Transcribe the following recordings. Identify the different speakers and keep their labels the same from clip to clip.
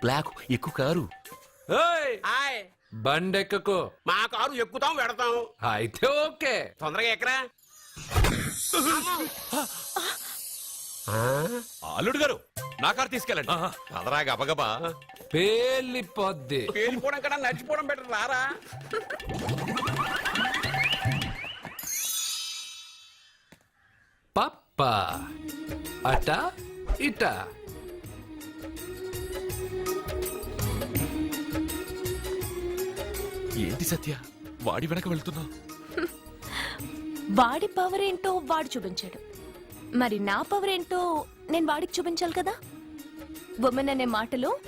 Speaker 1: Black ఎక్కువ car.
Speaker 2: ఏయ్,
Speaker 3: hi.
Speaker 2: బండెక్కకు.
Speaker 3: మా కారు ఎక్కుతాం పెడతాం
Speaker 2: అయితే ఓకే.
Speaker 3: తొందరగా ఎక్కరా.
Speaker 1: అల్లుడు గారు నా కారు తీసుకెళ్ళండి. అదరా గబగబా.
Speaker 2: పేలిపోద్ది.
Speaker 3: పేలిపోవడం కన్నా నడిచిపోవడం బెటర్ రారా.
Speaker 2: పప్ప. అట ఇట.
Speaker 1: ఏంటి సత్య? వాడి వెనక వెళ్తున్నా
Speaker 4: వాడి పవర్ ఏంటో వాడు చూపించాడు. మరి నా పవర్ ఏంటో నేను వాడికి చూపించాలి కదా? ఉమెన్ అనే మాటలో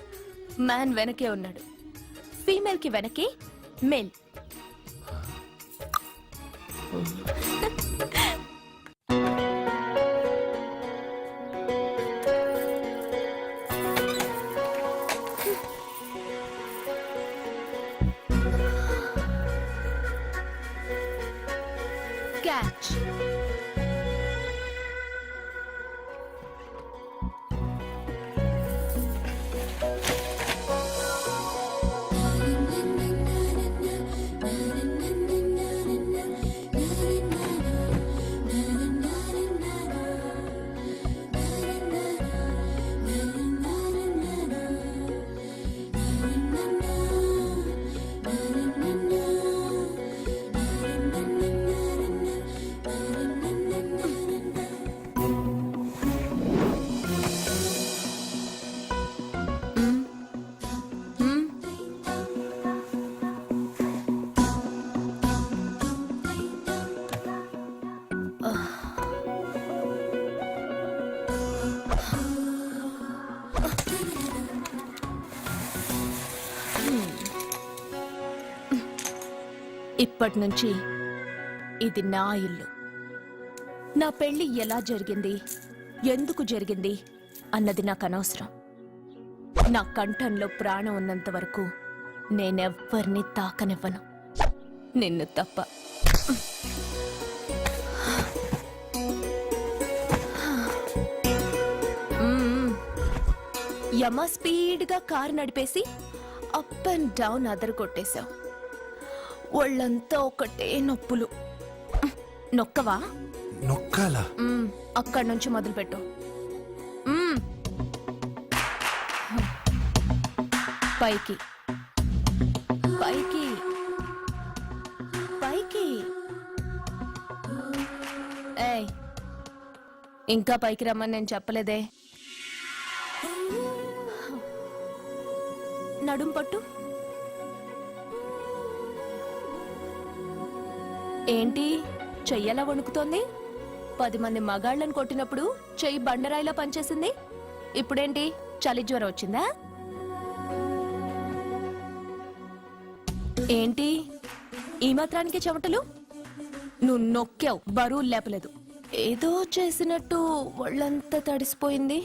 Speaker 4: మ్యాన్ వెనకే ఉన్నాడు. ఫీమేల్కి వెనకే మేల్ ఇప్పటి నుంచి ఇది నా ఇల్లు. నా పెళ్ళి ఎలా జరిగింది? ఎందుకు జరిగింది? అన్నది నాకు అనవసరం నా కంఠంలో ప్రాణం ఉన్నంత వరకు నేనెవ్వరిని తాకనివ్వను. నిన్ను తప్ప. యమ స్పీడ్గా కారు నడిపేసి అప్ అండ్ డౌన్ అదరు కొట్టేశావు ఒళ్ళంతా ఒకటే నొప్పులు. నొక్కవా?
Speaker 2: నొక్కాలా?
Speaker 4: మ్మ్. అక్కడి నుంచి మొదలుపెట్టు. మ్మ్. పైకి. పైకి. పైకి. ఏయ్. ఇంకా పైకి రమ్మని నేను చెప్పలేదే. నడుం పట్టు. ఏంటి? చెయ్యలా వణుకుతోంది? పది మంది మగాళ్ళని కొట్టినప్పుడు చెయ్యి బండరాయిలా పనిచేసింది? ఇప్పుడేంటి? చలి జ్వరం వచ్చిందా? ఏంటి? ఈ మాత్రానికి చెమటలు? నువ్వు నొక్కావు బరువు లేపలేదు. ఏదో చేసినట్టు ఒళ్ళంతా తడిసిపోయింది.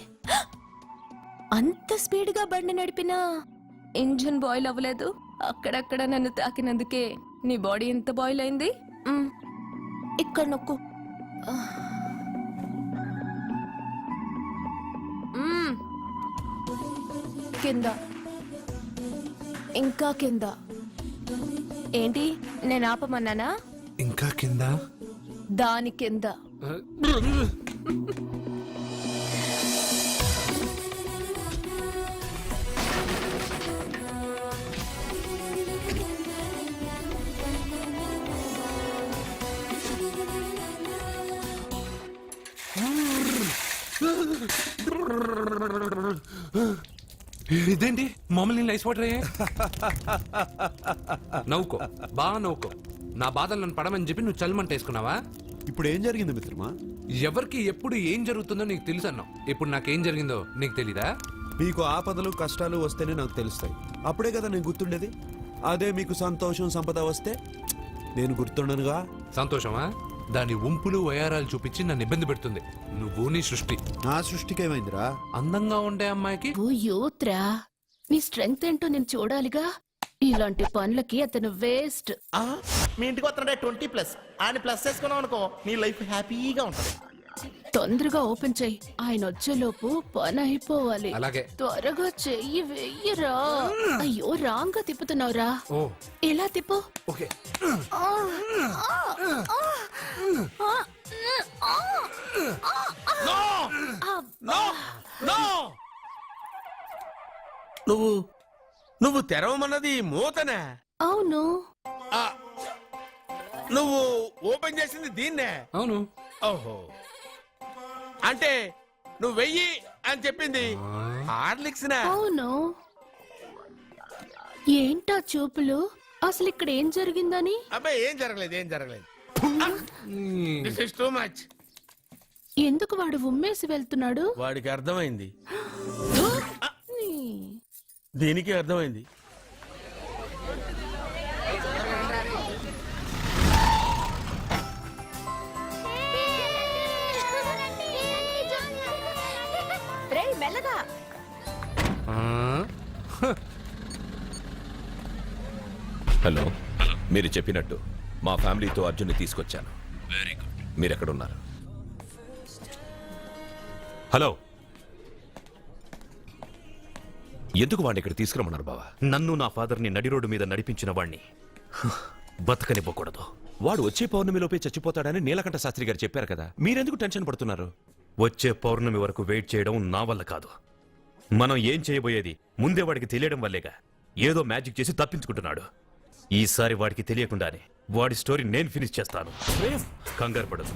Speaker 4: అంత స్పీడ్గా బండి నడిపినా ఇంజిన్ బాయిల్ అవ్వలేదు. అక్కడక్కడ నన్ను తాకినందుకే నీ బాడీ ఎంత బాయిల్ అయింది? ఇక్కడ నొక్కు. కింద. ఇంకా కింద. ఏంటి? నేను ఆపమన్నానా?
Speaker 2: ఇంకా కింద?
Speaker 4: దాని కింద.
Speaker 2: ఇదేంటి? మమ్మల్ని లైస్ వాటర్? నవ్వుకో బాగా నవ్వుకో. నా బాధలు నన్ను పడమని చెప్పి నువ్వు చల్మంట వేసుకున్నావా?
Speaker 5: ఇప్పుడు ఏం జరిగింది మిత్రమా?
Speaker 2: ఎవరికి ఎప్పుడు ఏం జరుగుతుందో నీకు తెలుసు అన్నావు. ఇప్పుడు నాకేం జరిగిందో నీకు తెలీదా?
Speaker 5: మీకు ఆపదలు కష్టాలు వస్తేనే నాకు తెలుస్తాయి. అప్పుడే కదా నేను గుర్తుండేది. అదే మీకు సంతోషం సంపద వస్తే నేను గుర్తుండనుగా?
Speaker 2: సంతోషమా? దాని ఉంపులు వయారాలు చూపించి నన్ను ఇబ్బంది పెడుతుంది. నువ్వు నీ సృష్టి.
Speaker 5: నా సృష్టికి ఏమైందిరా
Speaker 2: అందంగా ఉండే అమ్మాయికి?
Speaker 4: ఓ యూత్రా. నీ స్ట్రెంగ్త్ ఏంటో నేను చూడాలిగా. ఇలాంటి పనులకి అతను వేస్ట్.
Speaker 6: ఆ, మీ ఇంటికి వస్తున్నాడే ట్వంటీ ప్లస్. ఆయన ప్లస్ చేసుకున్నావు అనుకో నీ లైఫ్ హ్యాపీగా ఉంటుంది. తొందరగా ఓపెన్ చెయ్యి ఆయన వచ్చేలోపు పని అయిపోవాలి.
Speaker 2: అలాగే.
Speaker 6: త్వరగా చెయ్యి వెయ్యరా. అయ్యో రాంగ్గా తిప్పుతున్నావురా.
Speaker 2: ఓ.
Speaker 6: ఇలా తిప్పు?
Speaker 2: ఓకే.
Speaker 3: నువ్వు నువ్వు తెరవమన్నది మూతనే.
Speaker 6: అవును.
Speaker 3: ఆ, నువ్వు ఓపెన్ చేసింది దీన్నే.
Speaker 2: అవును.
Speaker 3: ఓహో. అంటే నువ్వు వెయ్యి అని చెప్పింది హార్లిక్స్
Speaker 6: అవును. ఏంటా చూపులు? అసలు ఇక్కడ ఏం జరిగిందని?
Speaker 3: అబ్బాయి ఏం జరగలేదు ఏం జరగలేదు. This is too much.
Speaker 6: ఎందుకు వాడు ఉమ్మేసి వెళ్తున్నాడు?
Speaker 3: వాడికి అర్థమైంది. దీనికి అర్థమైంది.
Speaker 4: రే మెల్లగా.
Speaker 2: ఆ,
Speaker 1: హలో మీరు చెప్పినట్టు మా ఫ్యామిలీతో అర్జున్ని తీసుకొచ్చాను. వెరీ గుడ్ మీరు ఎక్కడున్నారు హలో ఎందుకు వాడిని ఇక్కడ తీసుకురమ్మన్నారు బావా?
Speaker 7: నన్ను నా ఫాదర్ని నడి రోడ్డు మీద నడిపించిన వాణ్ణి. బతకనివ్వకూడదు.
Speaker 1: వాడు వచ్చే పౌర్ణమిలోపే చచ్చిపోతాడని నీలకంఠ శాస్త్రి గారు చెప్పారు కదా. మీరెందుకు టెన్షన్ పడుతున్నారు?
Speaker 7: వచ్చే పౌర్ణమి వరకు వెయిట్ చేయడం నా వల్ల కాదు. మనం ఏం చేయబోయేది ముందే వాడికి తెలియడం వల్లేగా. ఏదో మ్యాజిక్ చేసి తప్పించుకుంటున్నాడు. ఈసారి వాడికి తెలియకుండానే వాడి స్టోరీ నేను ఫినిష్ చేస్తాను. కంగారు పడదు.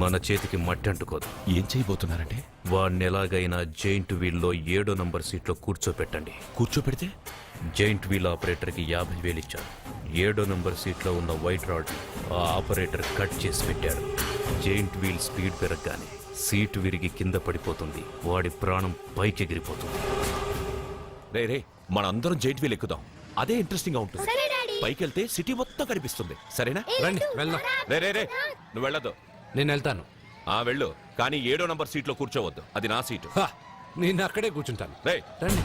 Speaker 7: మన చేతికి మట్టి అంటుకోదు.
Speaker 1: ఏం చేయబోతున్నారంటే?
Speaker 7: వాడిని ఎలాగైనా జైంట్ వీల్లో ఏడో నంబర్ సీట్లో కూర్చోపెట్టండి.
Speaker 1: కూర్చోపెడితే?
Speaker 7: జైంట్ వీల్ ఆపరేటర్కి యాభై వేలు ఇచ్చారు. ఏడో నంబర్ సీట్లో ఉన్న వైట్ రాడ్ ఆ ఆపరేటర్ కట్ చేసి పెట్టాడు. జైంట్ వీల్ స్పీడ్ పెరగగానే సీటు విరిగి కింద పడిపోతుంది. వాడి ప్రాణం పైకి ఎగిరిపోతుంది.
Speaker 1: రే రే మనందరం జైంట్ వీల్ ఎక్కుదాం. అదే ఇంట్రెస్టింగ్గా ఉంటుంది పైకి వెళ్తే సిటీ మొత్తం కనిపిస్తుంది. సరేనా?
Speaker 2: రండి వెళ్దాం.
Speaker 1: రే రే రే నువ్వు వెళ్ళదు
Speaker 2: నేను వెళ్తాను.
Speaker 1: ఆ వెళ్ళు. కానీ ఏడో నంబర్ సీట్లో కూర్చోవద్దు. అది నా సీటు.
Speaker 2: హా, నేను అక్కడే కూర్చుంటాను. రండి.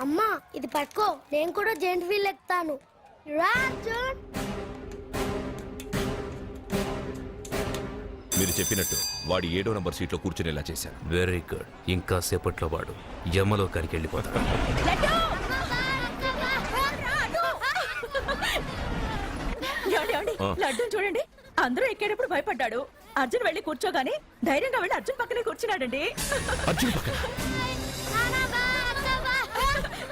Speaker 8: అమ్మా ఇది పట్టుకో. నేను కూడా జెంట్ వీల్ ఎక్కుతాను.
Speaker 1: మీరు చెప్పినట్టు వాడి ఏడో నంబర్ సీట్లో కూర్చునేలా చేశాను
Speaker 7: వెరీ గుడ్ ఇంకా సేపట్లో వాడు యమలోకానికి వెళ్ళిపోతాడు.
Speaker 4: లడ్డూని చూడండి. అందరూ ఎక్కేటప్పుడు భయపడ్డాడు. అర్జున్ వెళ్ళి కూర్చోగానే ధైర్యంగా వెళ్ళి అర్జున్ పక్కనే కూర్చున్నాడండి.
Speaker 1: అర్జున్ పక్కన.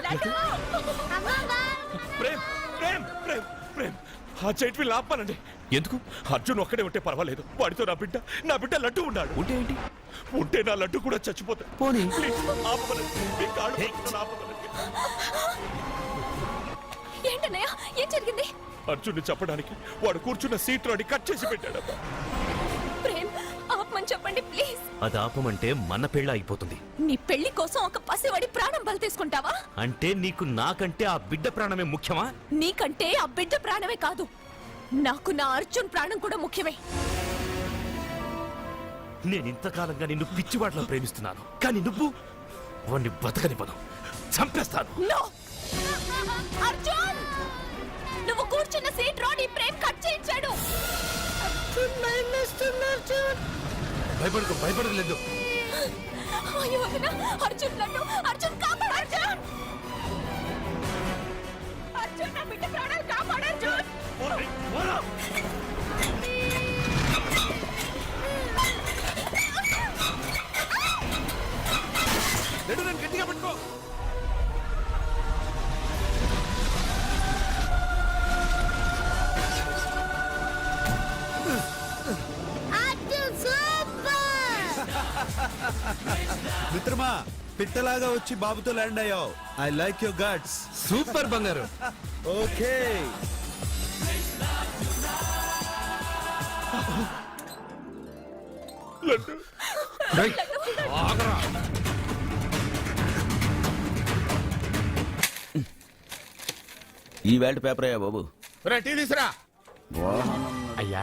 Speaker 4: లడ్డూ!
Speaker 1: ప్రేమ్ ప్రేమ్ ప్రేమ్ ప్రేమ్. ఆ జైంట్ వీల్ ఆపానండి ఎందుకు? అర్జున్ ఒక్కడే ఉంటే పర్వాలేదు. వాడితో నా బిడ్డ నా బిడ్డ లడ్డు ఉన్నాడు. ఉంటే ఏంటి? ఉంటే నా లడ్డు కూడా చచ్చిపోతాడు పోనీ.
Speaker 4: ఏంటన్నయ్య? ఏం జరిగింది?
Speaker 1: అర్జున్ని చెప్పడానికి వాడు కూర్చున్న సీట్ రోని కట్ చేసి పెట్టాడు
Speaker 4: ప్రేమ్ ఆపమని చెప్పండి ప్లీజ్.
Speaker 7: అది ఆపమంటే మన పెళ్ళ అయిపోతుంది.
Speaker 4: నీ పెళ్ళి కోసం ఒక పసివాడి ప్రాణం బలి తీసుకుంటావా
Speaker 7: అంటే నీకు నాకంటే ఆ బిడ్డ ప్రాణమే ముఖ్యమా?
Speaker 4: నీకంటే ఆ బిడ్డ ప్రాణమే కాదు. నాకు నా అర్జున్ ప్రాణం కూడా ముఖ్యమే.
Speaker 7: నేను ఇంతకాలంగా నిన్ను పిచ్చివాడలో ప్రేమిస్తున్నాను. కానీ నువ్వు వాణ్ణి బతకనివ్వను. చంపేస్తాను.
Speaker 4: నో! అర్జున్! కూర్చున్న సీట్ రోడ్ ఈ ప్రేమ్ కట్ చేయించాడు
Speaker 2: భయపడుకో భయపడలేదు
Speaker 4: అయ్యో వదినా, అర్జున్ నన్ను అర్జున్ కాపాడు అర్జున్ అర్జున్ నా బిడ్డ ప్రాణాలు కాపాడు అర్జున్
Speaker 5: పిట్టలాగా వచ్చి బాబుతో ల్యాండ్ అయ్యావు. I like your guts
Speaker 2: super బంగారు.
Speaker 5: ఓకే.
Speaker 9: ఈ వేల్ట్ పేపర్ అయ్యా బాబు.
Speaker 3: రా టీ తీసురా.
Speaker 10: అయ్యా.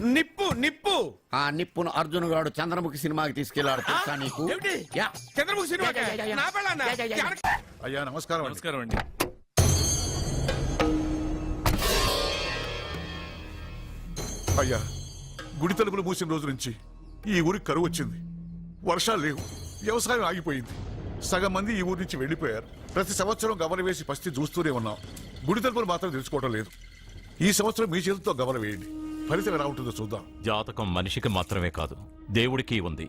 Speaker 3: నిప్పు నిప్పు.
Speaker 11: ఆ నిప్పును అర్జున్ గాడు చంద్రముఖి సినిమాకి తీసుకెళ్ళాడు తెలుసా నీకు?
Speaker 3: ఏమిటి?
Speaker 11: యా.
Speaker 3: చంద్రబాబు సినిమా నా పెళ్ళాన్నా
Speaker 1: అయ్యా నమస్కారం నమస్కారం అండి.
Speaker 12: అయ్యా గుడి తలుపులు మూసిన రోజు నుంచి ఈ ఊరికి కరువు వచ్చింది. వర్షాలు లేవు. వ్యవసాయం ఆగిపోయింది. సగం మంది ఈ ఊరి నుంచి వెళ్ళిపోయారు. ప్రతి సంవత్సరం గవల వేసి పస్తి చూస్తూనే ఉన్నాం. గుడి తలుపులు మాత్రం తెలుసుకోవడం లేదు. ఈ సంవత్సరం మీ చేతితో గవల వేయండి. ఫలితం ఎలా ఉంటుందో చూద్దాం.
Speaker 7: జాతకం మనిషికి మాత్రమే కాదు దేవుడికి ఉంది.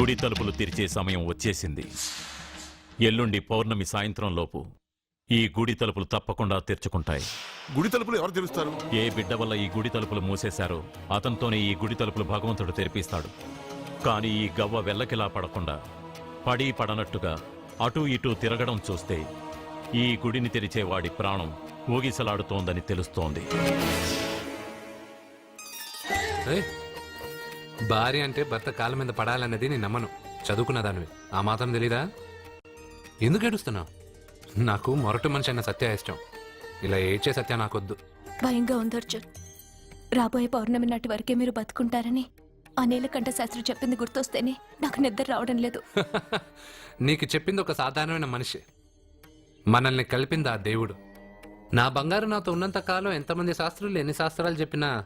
Speaker 7: గుడి తలుపులు తెరిచే సమయం వచ్చేసింది. ఎల్లుండి పౌర్ణమి సాయంత్రం లోపు ఈ గుడి తలుపులు తప్పకుండా తెరుచుకుంటాయి.
Speaker 12: గుడి తలుపులు ఎవరు తెలుస్తారు
Speaker 7: ఏ బిడ్డ వల్ల ఈ గుడి తలుపులు మూసేశారో అతనితోనే ఈ గుడి తలుపులు భగవంతుడు తెరిపిస్తాడు. కానీ ఈ గవ్వ వెల్లకిలా పడకుండా పడి పడనట్టుగా అటూ ఇటూ తిరగడం చూస్తే ఈ గుడిని తెరిచే వాడి ప్రాణం ఊగిసలాడుతోందని తెలుస్తోంది.
Speaker 2: ఏయ్, భార్య అంటే భర్త కాళ్ళ మీద పడాలన్నది నేను నమ్మను. చదువుకున్న దానివి. ఆ మాత్రం తెలీదా? ఎందుకు ఏడుస్తున్నావు? నాకు మొరటు మనిషి అన్న సత్య ఇష్టం. ఇలా ఏడ్చే సత్య నాకొద్దు.
Speaker 4: భయంగా ఉంది అర్జున్. రాబోయే పౌర్ణమి నాటి వరకే మీరు బతుకుంటారని ఆ నీలకంఠ శాస్త్రి చెప్పింది గుర్తొస్తేనే నాకు నిద్ర రావడం లేదు.
Speaker 2: నీకు చెప్పింది ఒక సాధారణమైన మనిషి. మనల్ని కలిపింది ఆ దేవుడు. నా బంగారు నాతో ఉన్నంత కాలం ఎంతమంది శాస్త్రులు ఎన్ని శాస్త్రాలు చెప్పినా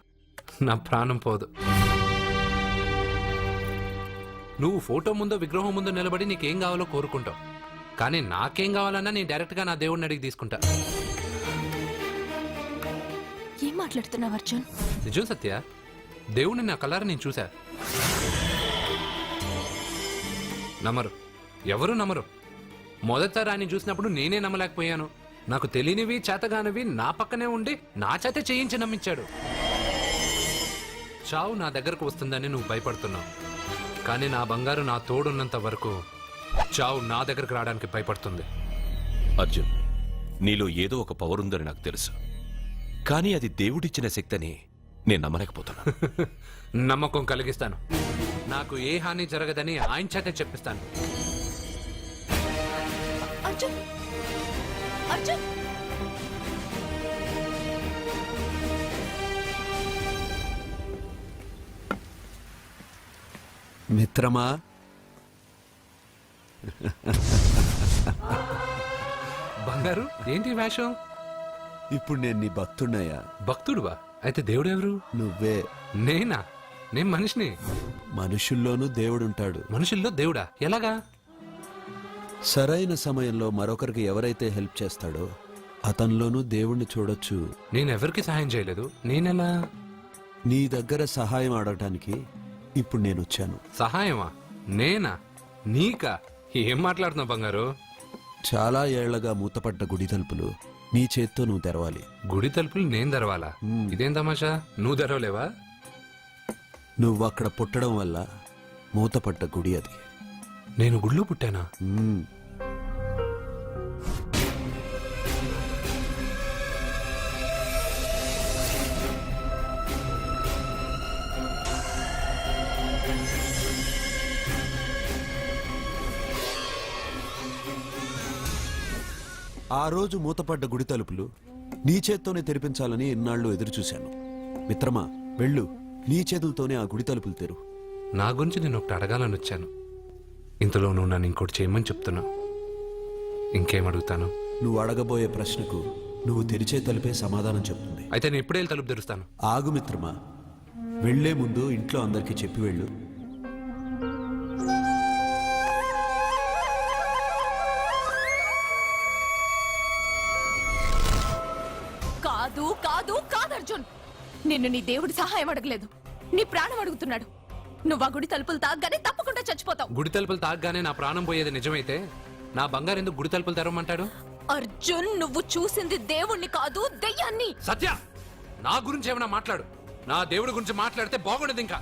Speaker 2: నా ప్రాణం పోదు. నువ్వు ఫోటో ముందో విగ్రహం ముందో నిలబడి నీకేం కావాలో కోరుకుంటావు. కానీ నాకేం కావాలన్నా నేను డైరెక్ట్గా నా దేవుడిని అడిగి తీసుకుంటా.
Speaker 4: ఏం మాట్లాడుతున్నావు అర్జున్?
Speaker 2: నిజం సత్య దేవుణ్ణి నా కలర్ నేను చూశా నమ్మరు. ఎవరు నమ్మరు? మొదట రాని చూసినప్పుడు నేనే నమ్మలేకపోయాను. నాకు తెలియనివి చేతగానివి నా పక్కనే ఉండి నా చేత చేయించి నమ్మించాడు. చావు నా దగ్గరకు వస్తుందని నువ్వు భయపడుతున్నావు. కానీ నా బంగారు నా తోడున్నంత వరకు చావు నా దగ్గరకు రావడానికి భయపడుతుంది.
Speaker 1: అర్జున్ నీలో ఏదో ఒక పవర్ ఉందని నాకు తెలుసు. కానీ అది దేవుడిచ్చిన శక్తిని. నేను నమ్మలేకపోతున్నా.
Speaker 2: నమ్మకం కలిగిస్తాను. నాకు ఏ హాని జరగదని ఆయన చేత చెప్పిస్తాను.
Speaker 4: అర్జున్! అర్జున్!
Speaker 5: మిత్రమా?
Speaker 2: బంగారు ఏంటి వేషం?
Speaker 5: ఇప్పుడు నేను నీ భక్తున్నయ్యా
Speaker 2: భక్తుడువా? అయితే దేవుడు ఎవరు
Speaker 5: నువ్వే.
Speaker 2: నేనా? నేను మనిషిని.
Speaker 5: మనుషుల్లోనూ దేవుడుంటాడు.
Speaker 2: మనుషుల్లో దేవుడా? ఎలాగా?
Speaker 5: సరైన సమయంలో మరొకరికి ఎవరైతే హెల్ప్ చేస్తాడో అతనిలోనూ దేవుణ్ణి చూడొచ్చు.
Speaker 2: నేను ఎవరికి సహాయం చేయలేదు? నేనెలా?
Speaker 5: నీ దగ్గర సహాయం అడగటానికి ఇప్పుడు నేను వచ్చాను
Speaker 2: సహాయమా? నేనా? నీకా? ఏం మాట్లాడుతున్నావు బంగారు?
Speaker 5: చాలా ఏళ్ళగా మూతపడ్డ గుడి తలుపులు నీ చేత్తో నువ్వు తెరవాలి.
Speaker 2: గుడి తలుపులు నేను తెరవాలా? ఇదేం తమాషా? నువ్వు తెరవలేవా?
Speaker 5: నువ్వు అక్కడ పుట్టడం వల్ల మూతపడ్డ గుడి అది.
Speaker 2: నేను గుళ్ళో పుట్టానా?
Speaker 5: ఆ రోజు మూతపడ్డ గుడి తలుపులు నీ చేత్తోనే తెరిపించాలని ఇన్నాళ్ళు ఎదురు చూశాను మిత్రమా వెళ్ళు. నీ చేతులతోనే ఆ గుడి తలుపులు తెరు.
Speaker 2: నా గురించి నేను ఒకటి అడగాలని వచ్చాను. ఇంతలో నువ్వు నన్ను ఇంకోటి చేయమని చెప్తున్నావు ఇంకేం అడుగుతాను?
Speaker 5: నువ్వు అడగబోయే ప్రశ్నకు నువ్వు తెరిచే తలుపే సమాధానం చెప్తుంది.
Speaker 2: అయితే నేను వెళ్ళి తలుపు తెరుస్తాను.
Speaker 5: ఆగు మిత్రమా. వెళ్ళే ముందు ఇంట్లో అందరికీ చెప్పి వెళ్ళు.
Speaker 4: కాదు కాదు కాదు అర్జున్. నిన్ను నీ దేవుడి సహాయం అడగలేదు. నీ ప్రాణం అడుగుతున్నాడు. నువ్వు ఆ గుడి తలుపులు తాగ్గానే తప్పకుండా చచ్చిపోతావు.
Speaker 2: గుడి తలుపులు తాగ్గానే నా ప్రాణం పోయేది నిజమైతే నా బంగారు ఎందుకు గుడి తలుపులు తెరవమంటాడు?
Speaker 4: అర్జున్ నువ్వు చూసింది దేవుణ్ణి కాదు దెయ్యాన్ని.
Speaker 2: సత్య నా గురించి ఏమైనా మాట్లాడు. నా దేవుడి గురించి మాట్లాడితే బాగుండదు ఇంకా.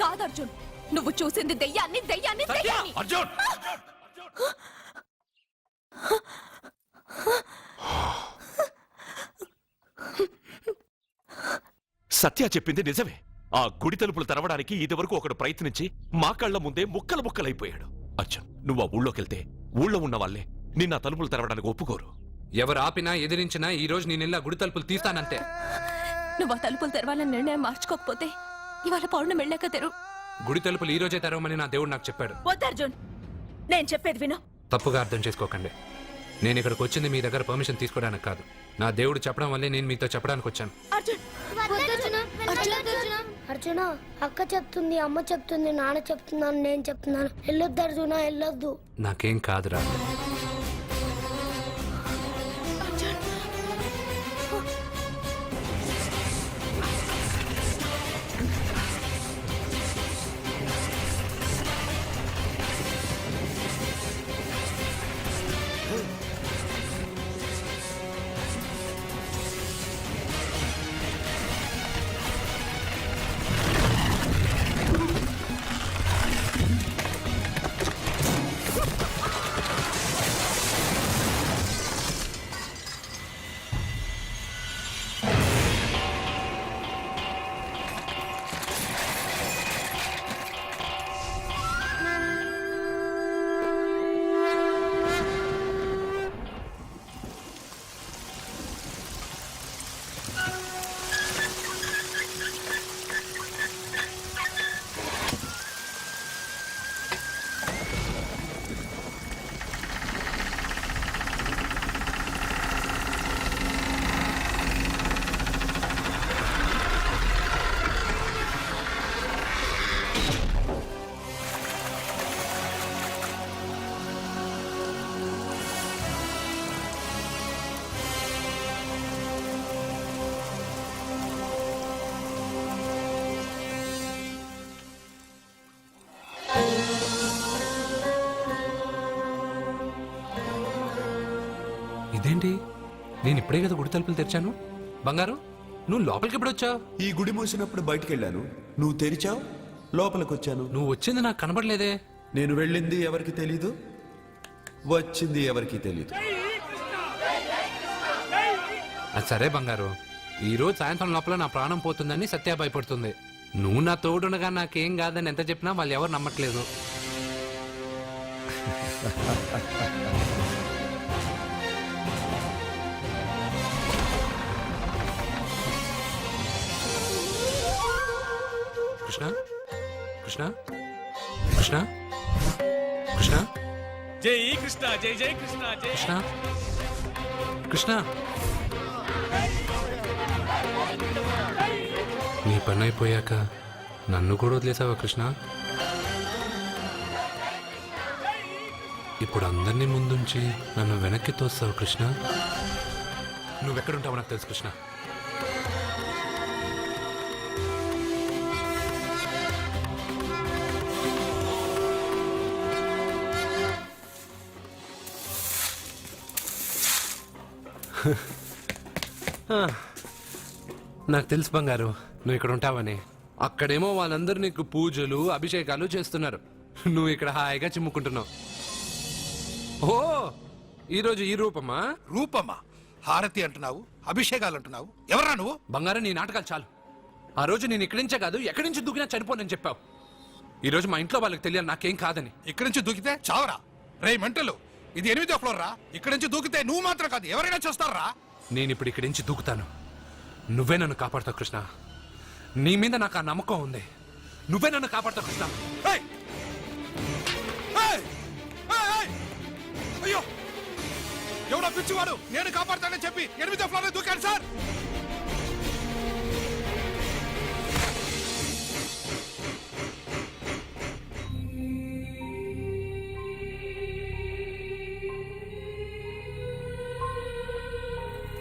Speaker 4: కాదు అర్జున్. నువ్వు చూసింది దెయ్యాన్ని దెయ్యాన్ని
Speaker 2: సత్య
Speaker 4: దెయ్యాన్ని.
Speaker 2: అర్జున్!
Speaker 1: సత్య చెప్పింది నిజమే. ఆ గుడి తలుపులు తెరవడానికి ఇదివరకు ఒకడు ప్రయత్నించి మా కళ్ళ ముందే ముక్కలు ముక్కలైపోయాడు. అర్జున్ నువ్వు ఆ ఊళ్ళోకెళ్తే ఊళ్ళో ఉన్న వాళ్ళే నిన్న తలుపులు తెరవడానికి ఒప్పుకోరు.
Speaker 2: ఎవరు ఆపినా ఎదిరించినా ఈ రోజు నేను ఇలా గుడి తలుపులు తీస్తానంతే
Speaker 4: నువ్వు ఆ తలుపులు తెరవాలని నిర్ణయం మార్చుకోకపోతే ఇవాళ పౌర్ణమి వెళ్ళాక తెరు.
Speaker 2: గుడి తలుపులు ఈ రోజే తెరవమని నా దేవుడు నాకు చెప్పాడు.
Speaker 4: వద్దు అర్జున్. నేను చెప్పేది విను.
Speaker 2: తప్పుగా అర్థం చేసుకోకండి. నేను ఇక్కడికి వచ్చింది మీ దగ్గర పర్మిషన్ తీసుకోవడానికి కాదు. నా దేవుడు చెప్పడం వల్లే నేను మీతో చెప్పడానికి వచ్చాను
Speaker 4: అర్జున్!
Speaker 8: అర్జున అక్క చెప్తుంది అమ్మ చెప్తుంది నాన్న చెప్తున్నాను నేను చెప్తున్నాను. వెళ్ళొద్దు అర్జున వెళ్ళొద్దు.
Speaker 2: నాకేం కాదురా. నేను ఇప్పుడే కదా గుడి తలుపులు తెరిచాను. బంగారు నువ్వు లోపలికి ఎప్పుడు వచ్చావు?
Speaker 5: ఈ గుడి మూసినప్పుడు బయటికి వెళ్ళాను. నువ్వు తెరిచావు? లోపలికి వచ్చాను.
Speaker 2: నువ్వు వచ్చింది నాకు కనబడలేదే.
Speaker 5: నేను వెళ్ళింది ఎవరికి తెలీదు? వచ్చింది ఎవరికి తెలీదు?
Speaker 2: అది సరే బంగారు. ఈ రోజు సాయంత్రం లోపల నా ప్రాణం పోతుందని సత్య భయపడుతుంది. నువ్వు నా తోడునగా నాకేం కాదని ఎంత చెప్పినా వాళ్ళు ఎవరు నమ్మట్లేదు. కృష్ణ? కృష్ణ? కృష్ణ? కృష్ణ?
Speaker 1: జై కృష్ణ జై జై కృష్ణ జై.
Speaker 2: కృష్ణ? కృష్ణ? నీ పని అయిపోయాక నన్ను కూడా వదిలేసావా కృష్ణ? ఇప్పుడు అందరినీ ముందుంచి నన్ను వెనక్కి తోస్తావు కృష్ణ? నువ్వెక్కడుంటావో నాకు తెలుసు కృష్ణ. నాకు తెలుసు బంగారు నువ్వు ఇక్కడ ఉంటావని. అక్కడేమో వాళ్ళందరూ నీకు పూజలు అభిషేకాలు చేస్తున్నారు. నువ్వు ఇక్కడ హాయిగా చిమ్ముకుంటున్నావు. ఓ ఈరోజు ఈ రూపమా?
Speaker 10: రూపమా? హారతి అంటున్నావు అభిషేకాలు అంటున్నావు. ఎవరా నువ్వు?
Speaker 2: బంగారం నీ నాటకాలు చాలు. ఆ రోజు నేను ఇక్కడి నుంచే కాదు ఎక్కడి నుంచి దూకినా చనిపోనని చెప్పావు. ఈ రోజు మా ఇంట్లో వాళ్ళకి తెలియాలి నాకేం కాదని.
Speaker 10: ఇక్కడి నుంచి దూకితే చావరా? రే మంటలు. ఇది ఎనిమిదో ఫ్లోర్ రా ఇక్కడ నుంచి దూకితే నువ్వు మాత్రం కాదు ఎవరైనా చూస్తారా?
Speaker 2: నేను ఇప్పుడు ఇక్కడి నుంచి దూకుతాను. నువ్వే నన్ను కాపాడతావు కృష్ణ. నీ మీద నాకు ఆ నమ్మకం ఉంది. నువ్వే నన్ను కాపాడతావు కృష్ణ!
Speaker 10: అయ్యో! ఎవడో పిచ్చివాడు నేను కాపాడతానని చెప్పి ఎనిమిదో ఫ్లోర్ దూకాడు సార్.